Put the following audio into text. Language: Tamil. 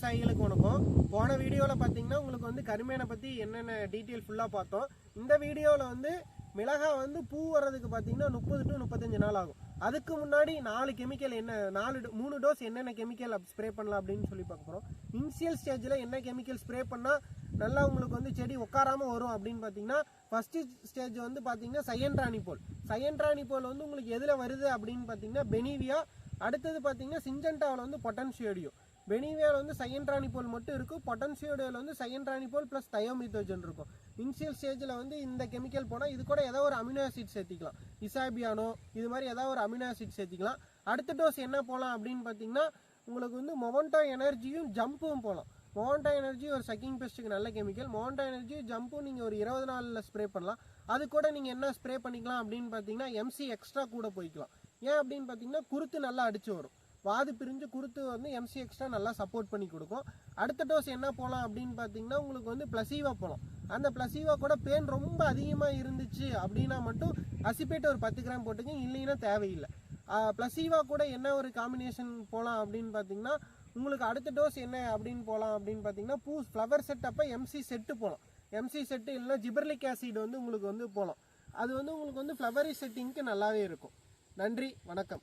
விவசாயிகளுக்கு வணக்கம் போன வீடியோவில் பார்த்தீங்கன்னா உங்களுக்கு வந்து கருமேனை பற்றி என்னென்ன டீட்டெயில் ஃபுல்லாக பார்த்தோம். இந்த வீடியோவில் வந்து மிளகாய் வந்து பூ வர்றதுக்கு பார்த்தீங்கன்னா முப்பது டு முப்பத்தஞ்சு நாள் ஆகும். அதுக்கு முன்னாடி நாலு கெமிக்கல் என்ன நாலு மூணு டோஸ் என்னென்ன கெமிக்கல் ஸ்ப்ரே பண்ணலாம் அப்படின்னு சொல்லி பார்க்க போகிறோம் இனிஷியல் ஸ்டேஜில் என்ன கெமிக்கல் ஸ்ப்ரே பண்ணால் நல்லா உங்களுக்கு வந்து செடி உட்காராமல் வரும் அப்படின்னு பார்த்தீங்கன்னா ஃபஸ்ட்டு ஸ்டேஜ் வந்து பார்த்தீங்கன்னா சயன்ட்ரானிபோல் சயன்ட்ரானிபோல் வந்து உங்களுக்கு எதில் வருது அப்படின்னு பார்த்தீங்கன்னா பெனிவியா அடுத்தது பார்த்தீங்கன்னா சிஞ்சன்டாவில் வந்து பொட்டன்சியோடியோ பெனிவியாவில் வந்து சயன்ட்ரானிபோல் மட்டும் இருக்கும். பொட்டன்சியோடியோவில் வந்து சயன்ட்ரானிபோல் ப்ளஸ் தயோமித்தோஜன் இருக்கும். இனிஷியல் ஸ்டேஜில் வந்து இந்த கெமிக்கல் போனால் இது கூட ஏதோ ஒரு அமினோ ஆசிட் சேர்த்திக்கலாம். இசாபியானோ இது மாதிரி ஏதாவது ஒரு அமினோ ஆசிட் சேர்த்திக்கலாம். அடுத்த டோஸ் என்ன போகலாம் அப்படின்னு பார்த்தீங்கன்னா உங்களுக்கு வந்து மொவன்டோ எனர்ஜியும் ஜம்பும் போகலாம் மோண்டா எனர்ஜி ஒரு சக்கிங் பெஸ்ட்டுக்கு நல்ல கெமிக்கல் மோண்டா எனர்ஜி ஜம்பும் நீங்கள் ஒரு இருபது நாளில் ஸ்ப்ரே பண்ணலாம். அது கூட நீங்கள் என்ன ஸ்ப்ரே பண்ணிக்கலாம் அப்படின்னு பார்த்தீங்கன்னா எம்சி எக்ஸ்ட்ரா கூட போய்க்கலாம். ஏன் அப்படின்னு பார்த்தீங்கன்னா குருத்து நல்லா அடிச்சு வரும். வாது பிரிஞ்சு குருத்து வந்து எம்சி எக்ஸ்ட்ரா நல்லா சப்போர்ட் பண்ணி கொடுக்கும். அடுத்த டோஸ் என்ன போகலாம் அப்படின்னு பார்த்தீங்கன்னா உங்களுக்கு வந்து பிளசீவா போகலாம் அந்த பிளசீவா கூட பேன் ரொம்ப அதிகமாக இருந்துச்சு அப்படின்னா மட்டும் அசிபேட் ஒரு பத்து கிராம் போட்டுங்க இல்லைன்னா தேவையில்லை. பிளசீவா கூட என்ன ஒரு காம்பினேஷன் போகலாம் அப்படின்னு பார்த்தீங்கன்னா உங்களுக்கு அடுத்த டோஸ் என்ன அப்படின்னு போகலாம் அப்படின்னு பார்த்தீங்கன்னா பூ ஃப்ளவர் செட் அப்போ எம்சி செட்டு போகலாம் எம்சி செட்டு இல்லைன்னா ஜிபர்லிக் ஆசிட் வந்து உங்களுக்கு வந்து போகலாம் அது வந்து உங்களுக்கு வந்து ஃப்ளவரி செட்டிங்க்கு நல்லாவே இருக்கும். நன்றி வணக்கம்.